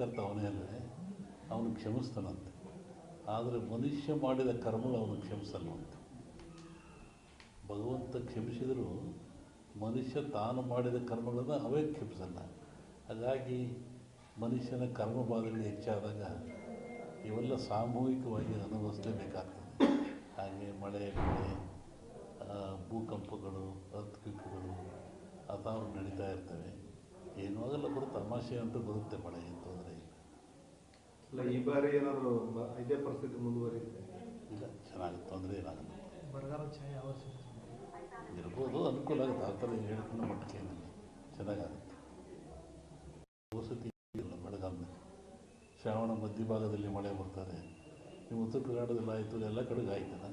ಸೃಷ್ಟಿಕರ್ತ ಅವನೇ ಅಲ್ಲದೆ ಅವನು ಕ್ಷಮಿಸ್ತಾನಂತೆ. ಆದರೆ ಮನುಷ್ಯ ಮಾಡಿದ ಕರ್ಮಗಳು ಅವನು ಕ್ಷಮಿಸಲ್ವಂತೆ ಭಗವಂತ ಕ್ಷಮಿಸಿದರೂ ಮನುಷ್ಯ ತಾನು ಮಾಡಿದ ಕರ್ಮಗಳನ್ನು ಅವೇ ಕ್ಷಮಿಸಲ್ಲ. ಹಾಗಾಗಿ ಮನುಷ್ಯನ ಕರ್ಮ ಬಾಧೆಗಳು ಹೆಚ್ಚಾದಾಗ ಇವೆಲ್ಲ ಸಾಮೂಹಿಕವಾಗಿ ಅನುಭವಿಸಲೇಬೇಕಾಗ್ತದೆ ಹಾಗೆ ಮಳೆ ಬೆಳೆ ಭೂಕಂಪಗಳು ಅರ್ಥಕ್ವಿಕ್ಗಳು ಅಥಾವು ನಡೀತಾ ಇರ್ತವೆ. ಏನೂ ಆಗಲ್ಲ ಬರುತ್ತೆ ತಮಾಷೆ ಅಂತೂ ಬರುತ್ತೆ ಮಳೆ ಇಲ್ಲ ಅಲ್ಲ ಈ ಬಾರಿ ಏನಾದ್ರು ಬ- ಇದೇ ಪರಿಸ್ಥಿತಿ ಮುಂದುವರಿಯುತ್ತೆ? ಇಲ್ಲ ಚೆನ್ನಾಗಿ ತೊಂದರೆ ಏನಾಗುತ್ತೆ ಬರಗಾಲ ಛಾಯೆ ಇರ್ಬೋದು ಅನುಕೂಲ ಆಗುತ್ತೆ. ಆ ಥರ ಹೇಳ್ಕೊಂಡು ಮಟ್ಟಿಗೆ ಏನಿಲ್ಲ. ಚೆನ್ನಾಗಾಗುತ್ತೆ. ವಸತಿ ಇಲ್ಲ ಬೆಳಗಾವಿನಲ್ಲಿ ಶ್ರಾವಣ ಮಧ್ಯಭಾಗದಲ್ಲಿ ಮಳೆ ಬರ್ತಾರೆ. ನೀವು ಉತ್ತರ ಕರ್ನಾಟಕದಲ್ಲಿ ಆಯಿತು ಎಲ್ಲ ಕಡೆಗೆ ಆಯ್ತಲ್ಲ?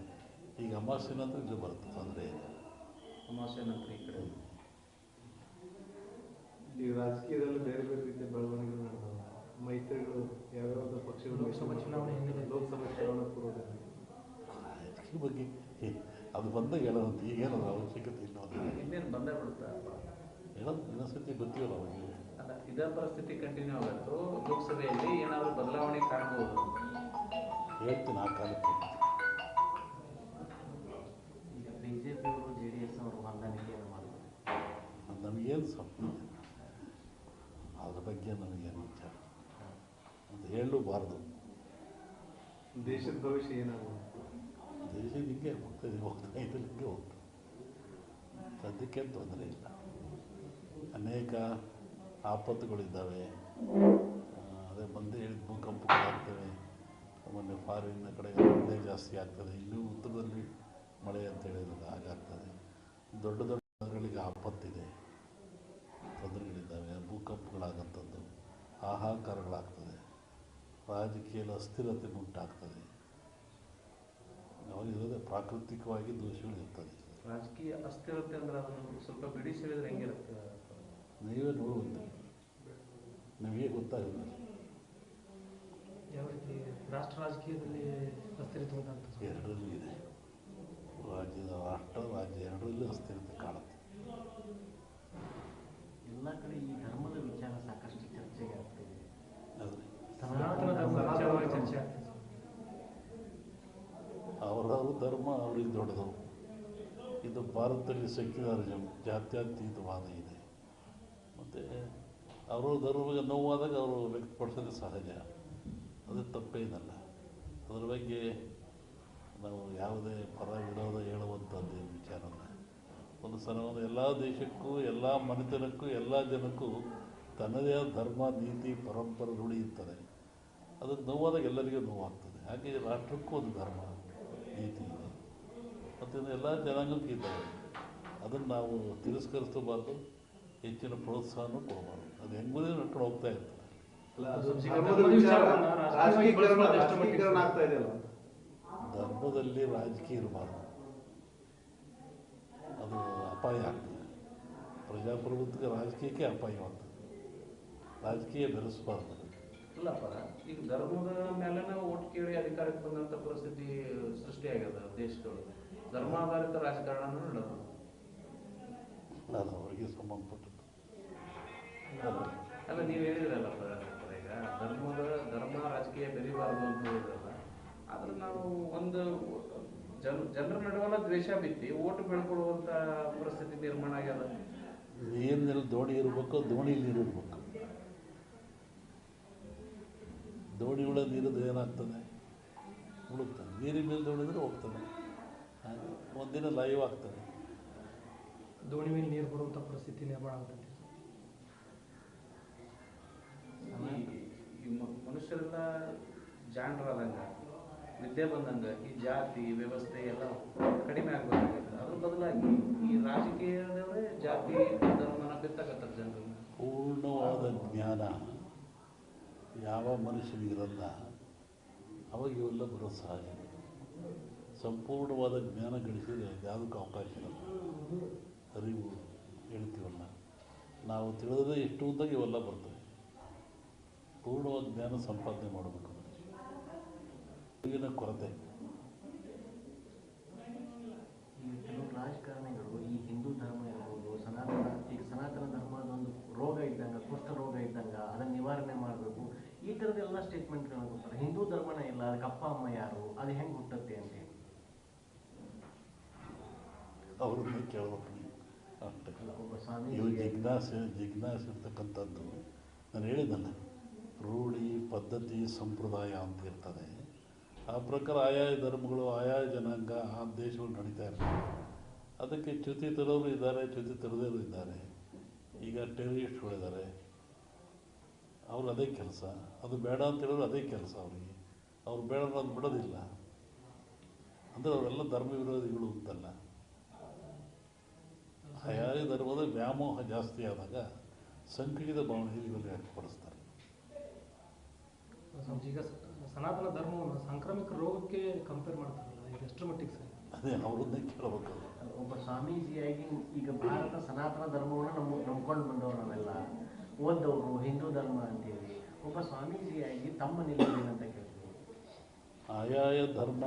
ಈಗ ಅಮಾವಾಸ್ಯೆ ನಂತರ ಇಲ್ಲಿ ಬರುತ್ತೆ ತೊಂದರೆ ಇಲ್ಲ. ಅಮಾವಾಸ್ಯೆ ನಂತರ ಈ ಕಡೆ. ಈಗ ರಾಜಕೀಯದಲ್ಲಿ ಬೇರೆ ಬೇರೆ ರೀತಿಯ ಬೆಳವಣಿಗೆಗಳು ನಡೆದವು. ಮೈತ್ರಿಗಳು ಯಾವ್ಯಾವ ಪಕ್ಷಗಳು ಲೋಕಸಭಾ ಚುನಾವಣೆ ಹಿನ್ನೆಲೆ. ಲೋಕಸಭಾ ಚುನಾವಣೆ ಪೂರ್ವದಲ್ಲಿ ಈ ಬಗ್ಗೆ ಅದು ಬಂದಾಗ ಹೇಳೋದು ಈಗೇನದು ಅವಶ್ಯಕತೆ ಇಲ್ಲ ಇನ್ನೇನು ಬಂದೇ ಬಿಡುತ್ತಾ? ಹೇಳೋದು ಇನ್ನೊಂದ್ಸತಿ ಗೊತ್ತಿಲ್ಲ ಅವಾಗ ಇದೇ ಪರಿಸ್ಥಿತಿ ಕಂಟಿನ್ಯೂ ಆಗುತ್ತೋ ಲೋಕಸಭೆಯಲ್ಲಿ ಏನಾದರೂ ಬದಲಾವಣೆ ಕಾಣ್ಬೋದು? ಹೇಳ್ತೀನಿ ಆ ಕಾಲಕ್ಕೆ. ಅಂತ ಹೇಳಲೂಬಾರ್ದು ದೇಶದ ಭವಿಷ್ಯ ಏನಾಗುತ್ತೆ ದೇಶ ಹಿಂಗೆ ಹೋಗ್ತದೆ ಹೋಗ್ತಾ ಹಿಂಗೆ ಹೋಗ್ತದೆ. ಸದ್ಯಕ್ಕೆ ತೊಂದರೆ ಇಲ್ಲ. ಅನೇಕ ಆಪತ್ತುಗಳಿದ್ದಾವೆ. ಅದೇ ಬಂದೇ ಹೇಳಿದ ಭೂಕಂಪಗಳಾಗ್ತವೆ ಮೊನ್ನೆ ಫಾರಿನ್ನ ಕಡೆ ಒಂದೇ ಜಾಸ್ತಿ ಆಗ್ತದೆ. ಇನ್ನೂ ಉತ್ತರದಲ್ಲಿ ಮಳೆ ಅಂತ ಹೇಳಿದಾಗ ಹಾಗಾಗ್ತದೆ ದೊಡ್ಡ ದೊಡ್ಡ ನಗರಗಳಿಗೆ ಆಪತ್ತಿದೆ. ತೊಂದರೆಗಳಿದ್ದಾವೆ. ಭೂಕಂಪಗಳಾಗಂಥದ್ದು ಹಾಹಾಕಾರಗಳಾಗ್ತದೆ ರಾಜಕೀಯದ ಅಸ್ಥಿರತೆ ಉಂಟಾಗ್ತದೆ. ಅವರಿರೋದೇ ಪ್ರಾಕೃತಿಕವಾಗಿ ದೋಷಗಳು ಇರ್ತದೆ ರಾಜಕೀಯ ಅಸ್ಥಿರತೆ ಅಂದ್ರೆ ಅದನ್ನು ಸ್ವಲ್ಪ ಬಿಡಿಸಿ ಹೇಳಿದ್ರೆ ಹೆಂಗಿರುತ್ತೆ ನೀವೇ ನೋಡುವಂತೆ. ನಿಮಗೆ ಗೊತ್ತಾಗಲ್ಲ. ಯಾವ ರೀತಿ ರಾಷ್ಟ್ರ ರಾಜಕೀಯದಲ್ಲಿ ಅಸ್ಥಿರತೆ ಉಂಟಾಗ್ತದೆ? ಎರಡರಲ್ಲೂ ಇದೆ. ರಾಜ್ಯದ ರಾಷ್ಟ್ರ ರಾಜ್ಯ ಎರಡರಲ್ಲೂ ಅಸ್ಥಿರತೆ ಕಾಣುತ್ತೆ. ಎಲ್ಲ ಕಡೆ ಈ ಧರ್ಮದ ವಿಚಾರ ಸಾಕಷ್ಟು ಚರ್ಚೆಗೆ ಸನಾತನ ಧರ್ಮ ಅವ್ರಿಗೆ ದೊಡ್ಡದು. ಇದು ಭಾರತದಲ್ಲಿ ಸೆಕ್ಯುಲರಿಸಮ್ ಜಾತ್ಯತೀತವಾದ ಇದೆ. ಮತ್ತು ಅವರವರು ಧರ್ಮಕ್ಕೆ ನೋವಾದಾಗ ಅವರು ವ್ಯಕ್ತಪಡಿಸೋದು ಸಹಜ. ಅದು ತಪ್ಪೇನಲ್ಲ. ಅದರ ಬಗ್ಗೆ ನಾವು ಯಾವುದೇ ಪರ ವಿರೋಧ ಹೇಳುವಂಥದ್ದು ವಿಚಾರನ ಒಂದು ಸಲ ಒಂದು ಎಲ್ಲ ದೇಶಕ್ಕೂ, ಎಲ್ಲ ಮನೆತನಕ್ಕೂ, ಎಲ್ಲ ಜನಕ್ಕೂ ತನ್ನದೇ ಆದ ಧರ್ಮ, ನೀತಿ, ಪರಂಪರೆ ರೂಢಿ ಇರ್ತದೆ ಅದು ನೋವಾದಾಗ ಎಲ್ಲರಿಗೂ ನೋವಾಗ್ತದೆ. ಹಾಗೆ ರಾಷ್ಟ್ರಕ್ಕೂ ಒಂದು ಧರ್ಮ ನೀತಿ ಇದೆ. ಮತ್ತು ಎಲ್ಲ ಜನಾಂಗಕ್ಕೂ ಇದ್ದಾವೆ ಅದನ್ನು ನಾವು ತಿರಸ್ಕರಿಸಬಾರ್ದು ಹೆಚ್ಚಿನ ಪ್ರೋತ್ಸಾಹನೂ ಕೊಡಬಾರ್ದು. ಅದು ಹೆಂಗುದೇ ನಡ್ಕೊಂಡು ಹೋಗ್ತಾ ಇರ್ತದೆ. ಧರ್ಮದಲ್ಲಿ ರಾಜಕೀಯ ಇರಬಾರ್ದು. ಅದು ಅಪಾಯ ಆಗ್ತದೆ. ಪ್ರಜಾಪ್ರಭುತ್ವಕ್ಕೆ ರಾಜಕೀಯಕ್ಕೆ ಅಪಾಯವಾಗ್ತದೆ. ರಾಜಕೀಯ ಬೆರೆಸಬಾರ್ದು. ಇಲ್ಲಪ್ಪ ಈಗ ಧರ್ಮದ ಮೇಲೆ ಓಟ್ ಕೇಳಿ ಅಧಿಕಾರಕ್ಕೆ ಬಂದಂತ ಪರಿಸ್ಥಿತಿ ಸೃಷ್ಟಿಯಾಗ್ಯದ ದೇಶದೊಳಗೆ. ಧರ್ಮಾಧಾರಿತ ರಾಜಕಾರಣ ನಡೆದು ನಾನು ಅವರಿಗೆ ಸಂಬಂಧಪಟ್ಟದ್ದು. ಅಲ್ಲ ನೀವು ಹೇಳಿದ್ರಲ್ಲಪ್ಪ ಈಗ ಧರ್ಮದ ಧರ್ಮ ರಾಜಕೀಯ ಬೆರಿಬಾರ್ದು ಅಂತ ಹೇಳಿದ್ರಲ್ಲ. ಆದ್ರೆ ನಾವು ಒಂದು ಜನ ಜನರ ನಡುವೆಲ್ಲ ದ್ವೇಷ ಬಿತ್ತಿ ಓಟ್ ಬೆಳ್ಕೊಳ್ಳುವಂತ ಪರಿಸ್ಥಿತಿ ನಿರ್ಮಾಣ ಆಗ್ಯದ. ನೀರಿನಲ್ಲಿ ದೋಣಿ ಇರಬೇಕು ದೋಣಿ ನೀರು ಇರಬೇಕು. ದೋಣಿ ನೀರಿದ್ರೆ ಏನಾಗ್ತದೆ? ಮುಳುಗ್ತದೆ ನೀರಿನ ಮೇಲೆ ದೋಣಿದ್ರೆ ಹೋಗ್ತಾನೆ ಹೋಗ್ತದೆ. ಹಾಗೆ ಒಂದಿನ ಲೈವ್ ಆಗ್ತದೆ. ದೋಣಿ ಮೇಲೆ ನೀರು ಬರುವಂಥ ಪರಿಸ್ಥಿತಿ ನಿರ್ಮಾಣ ಆಗ್ತದೆ ಈ- ಈ ಮ- ಮನುಷ್ಯರೆಲ್ಲ ಜಾಣರಾದಂಗ ವಿದ್ಯೆ ಬಂದಂಗ ಈ ಜಾತಿ ವ್ಯವಸ್ಥೆ ಎಲ್ಲ ಕಡಿಮೆ ಆಗ್ಬೇಕಾಗತ್ತೆ ಅದ್ರ ಬದಲಾಗಿ ಈ ರಾಜಕೀಯದವರೇ ಜಾತಿ ಧರ್ಮನ ಬಿತ್ತಕತ್ತಾರೆ ಜನರು ಪೂರ್ಣವಾದ ಜ್ಞಾನ ಯಾವ ಮನುಷ್ಯನಿಗಿರಲ್ಲ ಅವಾಗ ಇವೆಲ್ಲ ಬರೋ ಸಹಜ. ಸಂಪೂರ್ಣವಾದ ಜ್ಞಾನ ಗಳಿಸಿದರೆ ಯಾವುದಕ್ಕೆ ಅವಕಾಶ ಇರಲ್ಲ ಅರಿವು ಹೇಳ್ತೀವಲ್ಲ, ನಾವು ತಿಳಿದ್ರೆ ಎಷ್ಟು ಉದ್ದಾಗ ಇವೆಲ್ಲ ಬರ್ತವೆ. ಪೂರ್ಣವಾದ ಜ್ಞಾನ ಸಂಪಾದನೆ ಮಾಡಬೇಕು ಈಗಿನ ಕೊರತೆ ಈ ಕೆಲವು ರಾಜಕಾರಣಿಗಳು ಈ ಹಿಂದೂ ಧರ್ಮ ಇರ್ಬೋದು ಸನಾತನ ಈಗ ಸನಾತನ ಧರ್ಮದ ಒಂದು ರೋಗ ಇದ್ದಂಗೆ ಕುಷ್ಠ ರೋಗ ಇದ್ದಂಗೆ ಅದನ್ನು ನಿವಾರಣೆ ಮಾಡಬೇಕು ಈ ಥರದ್ದೆಲ್ಲ ಸ್ಟೇಟ್ಮೆಂಟ್ಗಳನ್ನ ಕೊಡ್ತಾರೆ ಹಿಂದೂ ಧರ್ಮನೇ ಇಲ್ಲ ಅದಕ್ಕೆ ಅಪ್ಪ ಅಮ್ಮ ಯಾರು? ಅದು ಹೆಂಗೆ ಹುಟ್ಟುತ್ತೆ ಕೇಳ್ಬೇಕು ಇವು ಸ್ವಾಮೀಜಿ ಜಿಜ್ಞಾಸೆ ಜಿಜ್ಞಾಸೆ ಇರ್ತಕ್ಕಂಥದ್ದು ನಾನು ಹೇಳಿದ್ದಲ್ಲ ರೂಢಿ ಪದ್ಧತಿ ಸಂಪ್ರದಾಯ ಅಂತ ಇರ್ತದೆ. ಆ ಪ್ರಕಾರ ಆಯಾ ಧರ್ಮಗಳು ಆಯಾ ಜನಾಂಗ ಆ ದೇಶಗಳು ನಡೀತಾ ಇರ್ತವೆ. ಅದಕ್ಕೆ ಚ್ಯುತಿ ತರೋರು ಇದ್ದಾರೆ ಚ್ಯುತಿ ತರದೇರು ಇದ್ದಾರೆ. ಈಗ ಟೆರರಿಸ್ಟ್ಗಳಿದ್ದಾರೆ ಅವರು ಅದೇ ಕೆಲಸ. ಅದು ಬೇಡ ಅಂತ ಹೇಳಿದ್ರು ಅದೇ ಕೆಲಸ ಅವರಿಗೆ. ಅವ್ರು ಬೇಡ ಅನ್ನೋದು ಬಿಡೋದಿಲ್ಲ. ಅಂದರೆ ಅವರೆಲ್ಲ ಧರ್ಮ ವಿರೋಧಿಗಳು ಅಂತಲ್ಲ. ಆಯಾ ಧರ್ಮದ ವ್ಯಾಮೋಹ ಜಾಸ್ತಿ ಆದಾಗ ಸಂಕುಚಿತ ಭಾವನೆಯಲ್ಲಿ ಇವೆಲ್ಲ ವ್ಯಕ್ತಪಡಿಸ್ತಾರೆ. ಈಗ ಸನಾತನ ಧರ್ಮವನ್ನು ಸಾಂಕ್ರಾಮಿಕ ರೋಗಕ್ಕೆ ಕಂಪೇರ್ ಮಾಡ್ತಾರಲ್ಲ ಎಷ್ಟರ ಮಟ್ಟಿಗೆ ಸರಿ? ಅದೇ ಅವ್ರನ್ನೇ ಕೇಳಬೇಕು ಒಬ್ಬ ಸ್ವಾಮೀಜಿಯಾಗಿ ಈಗ ಭಾರತ ಸನಾತನ ಧರ್ಮವನ್ನು ನಮ್ಮ ನಂಬ್ಕೊಂಡು ಬಂದವರು ನಾವೆಲ್ಲ ಓದ್ದವರು ಹಿಂದೂ ಧರ್ಮ ಅಂತೇಳಿ ಒಬ್ಬ ಸ್ವಾಮೀಜಿಯಾಗಿ ತಮ್ಮ ನಿಲುವೇನಂತ ಕೇಳ್ತೀವಿ ಆಯಾಯ ಧರ್ಮ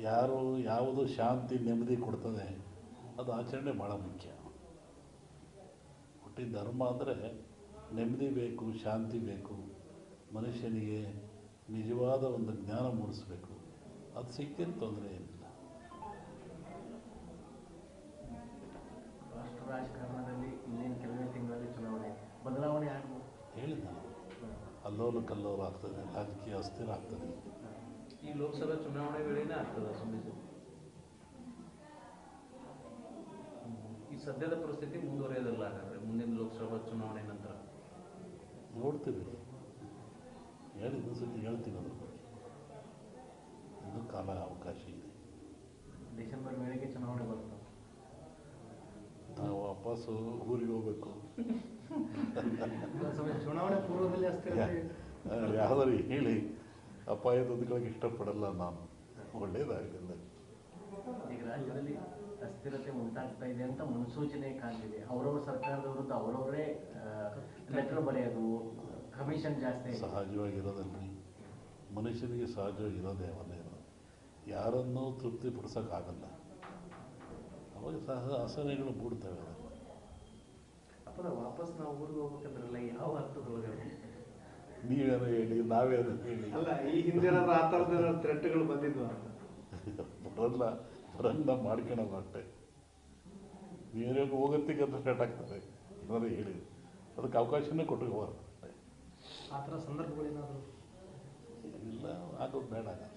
ಯಾರು ಯಾವುದು ಶಾಂತಿ ನೆಮ್ಮದಿ ಕೊಡ್ತದೆ, ಅದು ಆಚರಣೆ ಭಾಳ ಮುಖ್ಯ. ಹುಟ್ಟಿ ಧರ್ಮ ಅಂದರೆ ನೆಮ್ಮದಿ ಬೇಕು, ಶಾಂತಿ ಬೇಕು, ಮನುಷ್ಯನಿಗೆ ನಿಜವಾದ ಒಂದು ಜ್ಞಾನ ಮೂಡಿಸ್ಬೇಕು. ಅದು ಸಿಕ್ಕಿನ ತೊಂದರೆ ಏನಿಲ್ಲ ಅಲ್ಲೋಲ ಕಲ್ಲೋಲು ಆಗ್ತದೆ ರಾಜಕೀಯ ಅಸ್ಥಿರ ಆಗ್ತದೆ. ಈ ಲೋಕಸಭಾ ಚುನಾವಣೆ ವೇಳೆನೇ ಆಗ್ತದೆ ಸ್ವಾಮೀಜಿ ಈ ಸದ್ಯದ ಪರಿಸ್ಥಿತಿ ಮುಂದುವರಿಯೋದಿಲ್ಲ ಹಾಗಾದ್ರೆ ಮುಂದಿನ ಲೋಕಸಭಾ ಚುನಾವಣೆ ನಂತರ? ನೋಡ್ತೀವಿ. ಹೇಳಿ ಇನ್ನೊಂದು ಸತಿ ಹೇಳ್ತೀವಿ ಅದ್ರ ಬಗ್ಗೆ. ಇನ್ನೂ ಕಾಲ ಅವಕಾಶ ಇದೆ. ಡಿಸೆಂಬರ್ ವೇಳೆಗೆ ಚುನಾವಣೆ ಬರ್ತದೆ ನಾವು ವಾಪಸ್ಸು ಊರಿಗೆ ಹೋಗ್ಬೇಕು. ಚುನಾವಣೆ ಪೂರ್ವದಲ್ಲಿ ಅಸ್ಥಿರತೆ ಯಾವ್ದಾರು ಹೇಳಿ. ಅಪಾಯದೊಂದುಗಳಿಗೆ ಇಷ್ಟಪಡಲ್ಲ ನಾನು. ಒಳ್ಳೇದಾಗಲಿಲ್ಲ ಈಗ ರಾಜ್ಯದಲ್ಲಿ ಅಸ್ಥಿರತೆ ಉಂಟಾಗ್ತಾ ಇದೆ ಅಂತ ಮುನ್ಸೂಚನೆ ಕಾಣ್ತಿದೆ ಅವರವ್ರ ಸರ್ಕಾರದ ವಿರುದ್ಧ ಅವರವರೇ ಲೆಟರ್ ಬರೆಯೋದು ಕಮಿಷನ್ ಜಾಸ್ತಿ. ಸಹಜವಾಗಿರೋದಲ್ರಿ. ಮನುಷ್ಯನಿಗೆ ಸಹಜವಾಗಿರೋದೇ ಅವನೇ ತೃಪ್ತಿ ಯಾರನ್ನೂ ತೃಪ್ತಿಪಡಿಸೋಕ್ಕಾಗಲ್ಲ ಅವಾಗ ಸಹ ಆಸನೆಗಳು ಮೂಡ್ತವೆ ಅದನ್ನು ವಾಪಸ್ ನಾವು ಊರಿಗೆ ಹೋಗ್ಬೇಕಂದ್ರಲ್ಲ ಯಾವ ಅರ್ಥದೊಳಗೆ ನೀವೇನೋ ಹೇಳಿ ನಾವೇನು ಹೇಳಿ. ಅಲ್ಲ ಈ ಹಿಂದೆ ಏನಾದ್ರು ಆ ಥರದ ಥ್ರೆಟ್ಗಳು ಬಂದಿದ್ವು? ಬರಲ್ಲ ಬರಲ್ಲ ಮಾಡ್ಕೊಳಲ್ಲ ಅಷ್ಟೇ ನೀವೇ ಹೋಗತ್ತಿಗೆ ಅಂತ ಸ್ಟಾರ್ಟ್ ಆಗ್ತದೆ. ಏನಾದ್ರು ಹೇಳಿ. ಅದಕ್ಕೆ ಅವಕಾಶನೇ ಕೊಟ್ಟಿರ್ಬಾರ್ದು ಅಷ್ಟೇ ಆ ಥರ ಸಂದರ್ಭಗಳೇನಾದರೂ ಇಲ್ಲ ಆಗೋದು ಬೇಡ ಅಷ್ಟೇ.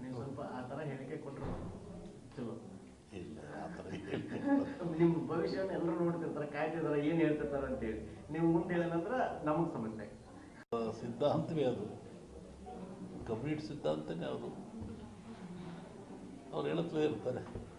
ನೀವು ಸ್ವಲ್ಪ ಆ ಥರ ಹೇಳಿಕೆ ಕೊಟ್ಟರು ಚಲೋ ಇಲ್ಲ ನಿಮ್ಮ ಭವಿಷ್ಯನ ಎಲ್ಲರೂ ನೋಡ್ತಿರ್ತಾರೆ, ಕಾಯ್ತಿರ್ತಾರೆ, ಏನು ಹೇಳ್ತಿರ್ತಾರೆ ಅಂತೇಳಿ. ನೀವು ಮುಂದೆ ನಂತರ ನಮಗೆ ಸಮಸ್ಯೆ ಸಿದ್ಧಾಂತವೇ ಅದು. ಕಂಪ್ಲೀಟ್ ಸಿದ್ಧಾಂತನೇ ಅದು. ಅವ್ರು ಹೇಳುತ್ತಲೇ ಇರ್ತಾರೆ.